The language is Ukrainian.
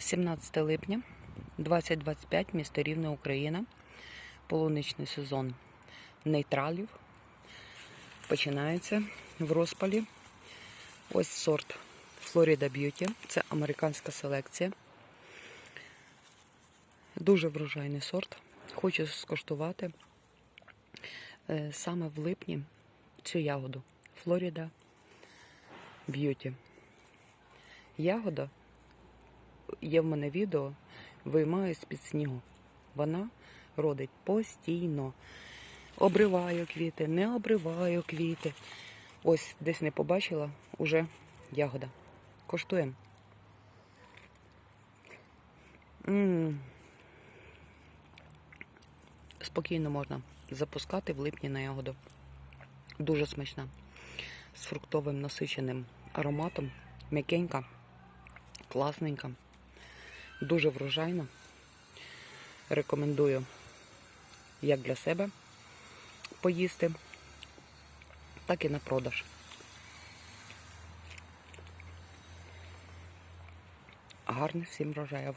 17 липня 2025, місто Рівне, Україна. Полуничний сезон нейтралів. Починається в розпалі. Ось сорт Florida Beauty. Це американська селекція. Дуже врожайний сорт. Хочу скуштувати е, саме в липні цю ягоду. Florida Beauty. Ягода є в мене відео, виймаю з-під снігу. Вона родить постійно. Обриваю квіти, не обриваю квіти. Ось десь не побачила, уже ягода. Коштуємо. Спокійно можна запускати в липні на ягоду. Дуже смачна. З фруктовим насиченим ароматом. М'якенька, класненька, дуже врожайно. Рекомендую як для себе поїсти, так і на продаж. Гарних всім врожаїв!